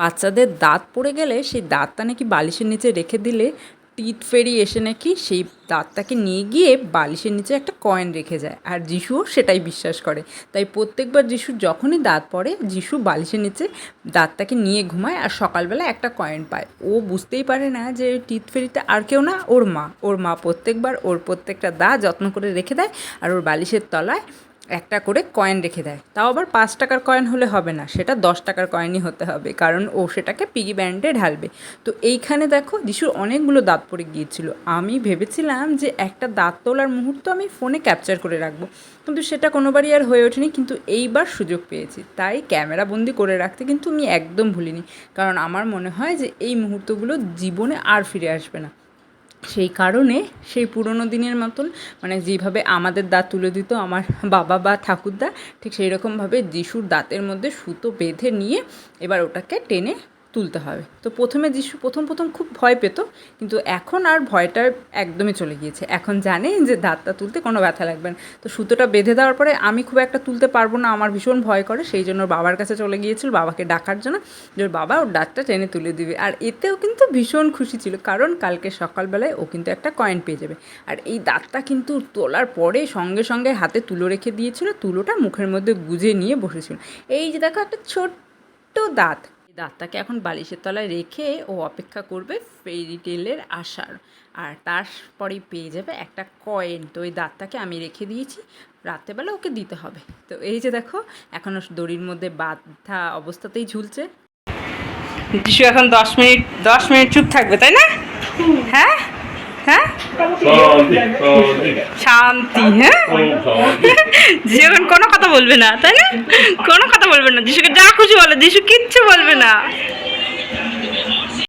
বাচ্চাদের দাঁত পড়ে গেলে সেই দাঁতটা নাকি বালিশের নিচে রেখে দিলে টিথ ফেরি এসে নাকি সেই দাঁতটাকে নিয়ে গিয়ে বালিশের নিচে একটা কয়েন রেখে যায়। আর যিশুও সেটাই বিশ্বাস করে। তাই প্রত্যেকবার যিশুর যখনই দাঁত পড়ে, যিশু বালিশের নিচে দাঁতটাকে নিয়ে ঘুমায় আর সকালবেলা একটা কয়েন পায়। ও বুঝতেই পারে না যে টিথ ফেরিতে আর কেউ না, ওর মা। ওর মা প্রত্যেকবার ওর প্রত্যেকটা দাঁত যত্ন করে রেখে দেয় আর ওর বালিশের তলায় একটা করে কয়েন রেখে দেয়। তাও আবার পাঁচ টাকার কয়েন হলে হবে না, সেটা দশ টাকার কয়েনই হতে হবে, কারণ ও সেটাকে পিগি ব্যান্ডে ঢালবে। তো এইখানে দেখো, যিশুর অনেকগুলো দাঁত পড়ে গিয়েছিল। আমি ভেবেছিলাম যে একটা দাঁত তোলার মুহূর্ত আমি ফোনে ক্যাপচার করে রাখব, কিন্তু সেটা কোনোবারই আর হয়ে ওঠেনি, কিন্তু এইবার সুযোগ পেয়েছি। তাই ক্যামেরা বন্দি করে রাখতে কিন্তু আমি একদম ভুলিনি, কারণ আমার মনে হয় যে এই মুহূর্তগুলো জীবনে আর ফিরে আসবে না। সেই কারণে সেই পুরনো দিনের মতন মানে যেভাবে আমাদের দাঁত তুলে দিত, আমার বাবা বা ঠাকুরদা, ঠিক সেই রকমভাবে যিশুর দাঁতের মধ্যে সুতো বেঁধে নিয়ে এবার ওটাকে টেনে তুলতে হবে। তো প্রথমে যিশু, প্রথম প্রথম খুব ভয় পেত, কিন্তু এখন আর ভয়টা একদমই চলে গিয়েছে। এখন জানে যে দাঁতটা তুলতে কোনো ব্যথা লাগবে না। তো সুতোটা বেঁধে দেওয়ার পরে আমি খুব একটা তুলতে পারব না, আমার ভীষণ ভয় করে। সেই জন্য বাবার কাছে চলে গিয়েছিল, বাবাকে ডাকার জন্য যে ওর বাবা ওর দাঁতটা টেনে তুলে দিবে। আর এতেও কিন্তু ভীষণ খুশি ছিল, কারণ কালকে সকালবেলায় ও কিন্তু একটা কয়েন পেয়ে যাবে। আর এই দাঁতটা কিন্তু তোলার পরে সঙ্গে সঙ্গে হাতে তুলো রেখে দিয়েছিল, তুলোটা মুখের মধ্যে গুজে নিয়ে বসেছিল। এই যে দেখো একটা ছোট্ট দাঁত দাঁতটাকে এখন বালিশের তলায় রেখে ও অপেক্ষা করবে ফেরি টেলের আসার আর তারপরেই পেয়ে যাবে একটা কয়েন তো ওই দাঁতটাকে আমি রেখে দিয়েছি রাত্রেবেলা ওকে দিতে হবে। তো এই যে দেখো এখনও দড়ির মধ্যে বাধা অবস্থাতেই ঝুলছে। যিশু এখন দশ মিনিট দশ মিনিট চুপ থাকবে তাই না? হ্যাঁ? হ্যাঁ? শান্তি হ্যাঁ? এখন কোনো বলবে না, তাই না? কোনো কথা বলবে না, যিশুকে যা খুশি বলে, যিশু কিচ্ছু বলবে না।